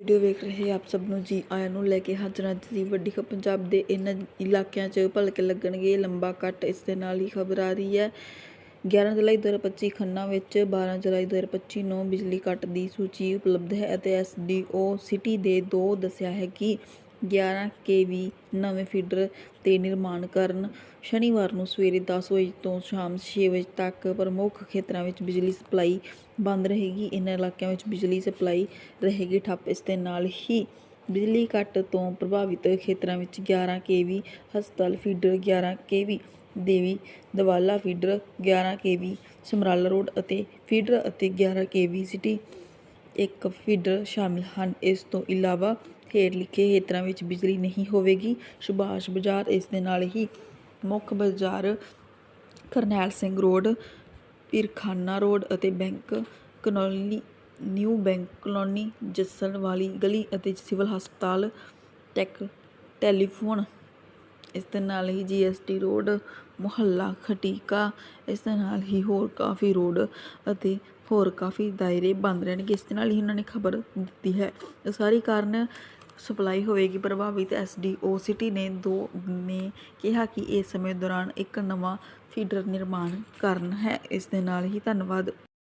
Video ਵੇਖ ਰਹੇ ਆਪ ਸਭ ਨੂੰ ਜੀ ਆਇਆਂ ਨੂੰ ਲੈ ਕੇ ਹਾਜ਼ਰ ਅੱਜ ਦੀ ਵੱਡੀ ਖਬਰ ਪੰਜਾਬ ਦੇ ਇਹਨਾਂ ਇਲਾਕਿਆਂ 'ਚ ਭਲਕੇ ਲੱਗਣਗੇ ਲੰਬਾ ਕੱਟ, ਇਸ ਦੇ ਨਾਲ ਹੀ ਖਬਰ ਆ ਰਹੀ ਹੈ। 11 ਜੁਲਾਈ 2025 ਖੰਨਾ ਵਿੱਚ 12 ਜੁਲਾਈ 2025 ਨੂੰ ਬਿਜਲੀ ਕੱਟ ਦੀ ਸੂਚੀ ਉਪਲਬਧ ਹੈ ਅਤੇ ਐਸਡੀਓ ਸਿਟੀ ਦੇ ਦੋ ਦੱਸਿਆ ਹੈ ਕਿ ਗਿਆਰਾਂ ਕੇ ਵੀ ਨਵੇਂ ਫੀਡਰ ਤੇ ਨਿਰਮਾਣ ਕਰਨ। ਸ਼ਨੀਵਾਰ ਨੂੰ ਸਵੇਰੇ ਦਸ ਵਜੇ ਤੋਂ ਸ਼ਾਮ ਛੇ ਵਜੇ ਤੱਕ ਪ੍ਰਮੁੱਖ ਖੇਤਰਾਂ ਵਿੱਚ ਬਿਜਲੀ ਸਪਲਾਈ ਬੰਦ ਰਹੇਗੀ। ਇਹਨਾਂ ਇਲਾਕਿਆਂ ਵਿੱਚ ਬਿਜਲੀ ਸਪਲਾਈ ਰਹੇਗੀ ਠੱਪ। ਇਸ ਦੇ ਨਾਲ ਹੀ ਬਿਜਲੀ ਕੱਟ ਤੋਂ ਪ੍ਰਭਾਵਿਤ ਖੇਤਰਾਂ ਵਿੱਚ ਗਿਆਰਾਂ ਕੇ ਵੀ ਹਸਪਤਾਲ ਫੀਡਰ, ਗਿਆਰਾਂ ਕੇ ਵੀ ਦੇਵੀ ਦਵਾਲਾ ਫੀਡਰ, ਗਿਆਰਾਂ ਕੇ ਵੀ ਸਮਰਾਲਾ ਰੋਡ ਅਤੇ ਫੀਡਰ ਅਤੇ ਗਿਆਰਾਂ ਕੇ ਵੀ ਸਿਟੀ ਇੱਕ ਫੀਡਰ ਸ਼ਾਮਿਲ ਹਨ। ਇਸ ਤੋਂ ਇਲਾਵਾ ਹੇਠ ਲਿਖੇ ਖੇਤਰਾਂ ਵਿੱਚ ਬਿਜਲੀ ਨਹੀਂ ਹੋਵੇਗੀ। ਸੁਭਾਸ਼ ਬਾਜ਼ਾਰ ਇਸ ਦੇ ਨਾਲ ਹੀ ਮੁੱਖ ਬਾਜ਼ਾਰ ਕਰਨੈਲ ਸਿੰਘ ਰੋਡ, ਪੀਰਖਾਨਾ ਰੋਡ ਅਤੇ bank colony, new bank colony, Jassan ਵਾਲੀ ਗਲੀ ਅਤੇ ਸਿਵਲ ਹਸਪਤਾਲ, ਟੈਕ ਟੈਲੀਫੋਨ। ਇਸ ਦੇ ਨਾਲ ਹੀ ਜੀਐਸਟੀ ਰੋਡ, ਮੁਹੱਲਾ ਖਟੀਕਾ, ਇਸ ਦੇ ਨਾਲ ਹੀ ਹੋਰ ਕਾਫੀ ਰੋਡ ਅਤੇ ਹੋਰ ਕਾਫੀ ਦਾਇਰੇ ਬੰਦ ਰਹਿਣਗੇ, ਇਸ ਦੇ ਨਾਲ ਹੀ ਉਹਨਾਂ ਨੇ ਖਬਰ ਦਿੱਤੀ ਹੈ। ਸਾਰੀ ਕਾਰਨ ਸਪਲਾਈ ਹੋਵੇਗੀ ਪ੍ਰਭਾਵਿਤ ਐਸਡੀਓ ਸਿਟੀ ਨੇ, ਦੋ ਨੇ ਕਿਹਾ ਕਿ ਇਸ ਸਮੇਂ ਦੌਰਾਨ ਇੱਕ ਨਵਾਂ ਫੀਡਰ ਨਿਰਮਾਣ ਕਰਨ ਹੈ। ਇਸ ਦੇ ਨਾਲ ਹੀ ਧੰਨਵਾਦ।